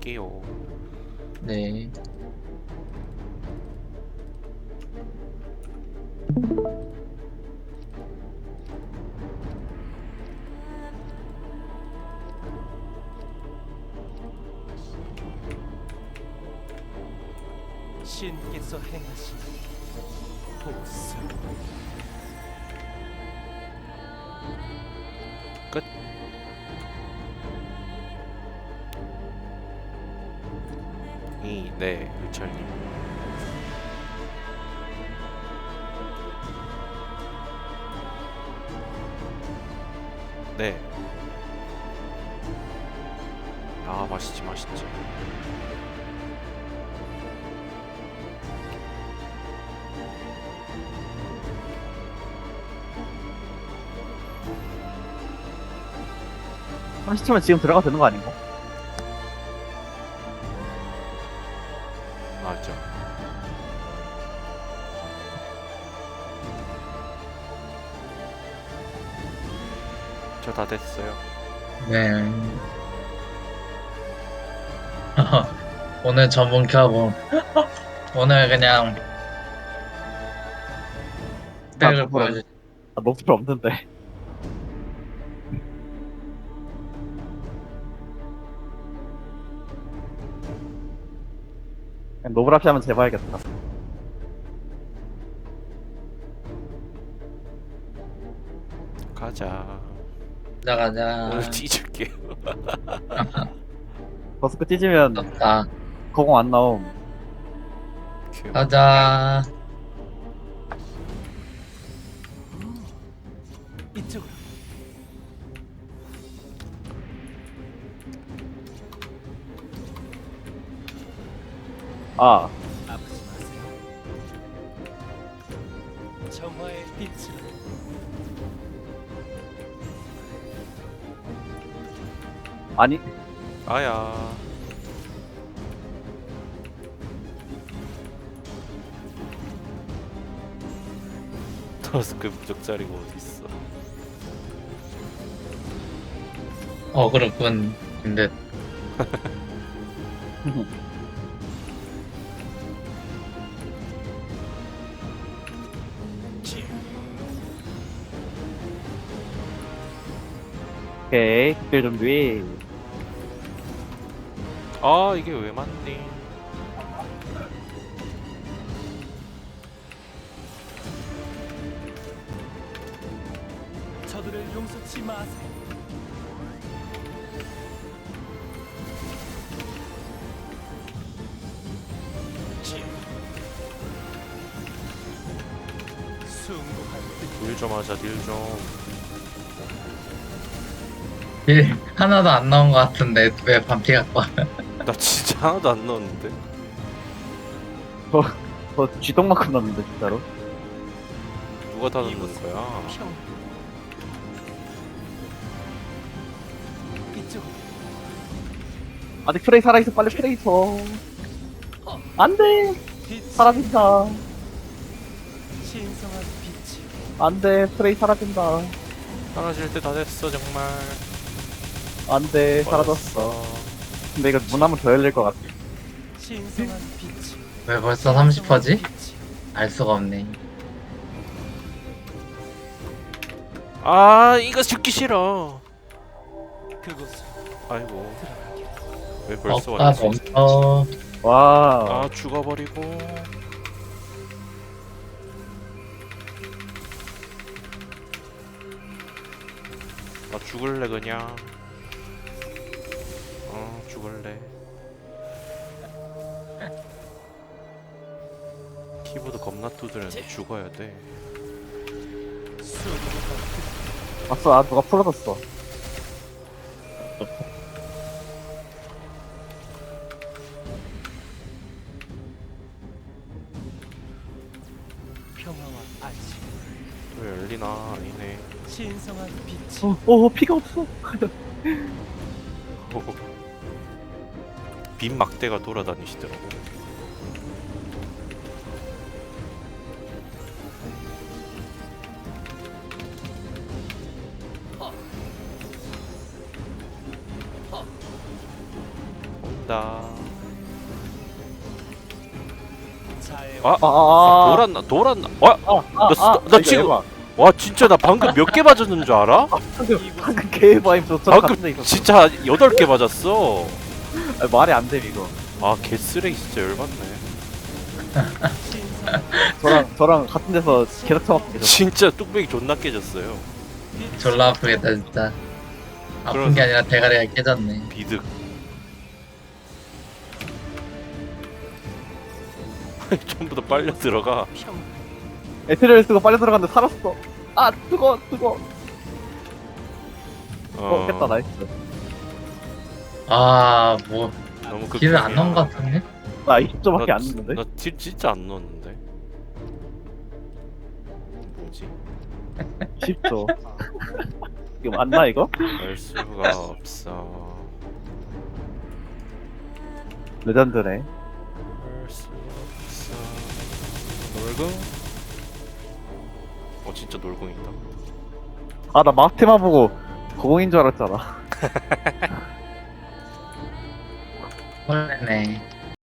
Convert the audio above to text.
갈게요. 네. 신께서 행하신 복수 끝. 네, 유철님. 네. 아, 맛있지, 맛있지. 한 시치면 지금 들어가도 되는 거 아닌가? 저다 됐어요. 네. 오늘 전문 켜고 오늘 그냥 나 백을 그거랑- 보여주. 아, 필요 없는데. 그냥 노브라피 하면 재봐야겠다. 가자. 가자 가자. 오늘 뒤질게요. 버스크 찢으면 덥다. 거공 안 나옴. 큐. 가자. 이쪽으로 아, 아프지 마세요 정화의 빛으로 아니, 아야. 더스크 부적자리가 어딨어. 어 그렇군. 근데 지 오케이. 특별 준비. 아, 이게 왜 맞니? 저들을 용서치 마세요 지 숭고할 듯딜좀 하자, 딜 좀. 일 하나도 안 나온 것 같은데 왜 반피 갖고 와? 나 진짜 하나도 안 넣었는데? 저 쥐똥만큼 났는데, 진짜로. 누가 다 넣는 거야? 평 이쪽으로 아직 프레이 살아있어, 빨리 프레이 줘. 안 돼! 빛 사라진다. 신성한 빛이 안 돼, 프레이 사라진다. 사라질 때 다 됐어, 정말. 안 돼, 사라졌어. 근데 이거 문 한번 더 열릴 것 같아. 왜 벌써 30%지? 빛이 알 수가 없네. 아, 이거 죽기 싫어. 아이고, 왜 벌써 없다 왔지? 멈춰. 와. 아, 죽어버리고. 나 죽을래, 그냥. 키보드 겁나 두드렸는데 죽어야 돼. 왔어, 아, 누가 풀어줬어. 평화와 안식 왜 열리나? 아니네. 신성한 빛이 어, 어, 피가 없어. 빈 막대가 돌아다니시더라고. 자의 아, 아, 아, 아. 돌았나? 돌았나? 와, 아, 아, 나 쓰- 아, 나 이거 지금- 에바. 와 진짜 나 방금 몇 개 맞았는 줄 알아? 방금 방금 개바임 데 방금 있었어. 진짜 여덟 개 맞았어. 아, 말이 안 돼 이거. 아 개쓰레기 진짜 열받네. 저랑 저랑 같은 데서 계속 처먹게 죠 진짜 뚝배기 존나 깨졌어요. 졸라 아프겠다 진짜 아픈 그래서- 게 아니라 대가리가 깨졌네 비득. 전부 다 빨려 들어가. 평 에테리얼 쓰고 빨려 들어갔는데 살았어. 아 뜨거 뜨거. 어, 깼다 나이스. 아 뭐 너무 그 길을 안 넣은 것 같은데? 나 20점밖에 안 넣는데. 나딜 진짜 안 넣었는데. 뭐지? 10점. 이거 맞나 이거? 알 수가 없어. 레전드네. 놀궁? 어 진짜 놀궁 있다. 아 나 마스테마 보고 고공인 줄 알았잖아. 헐레네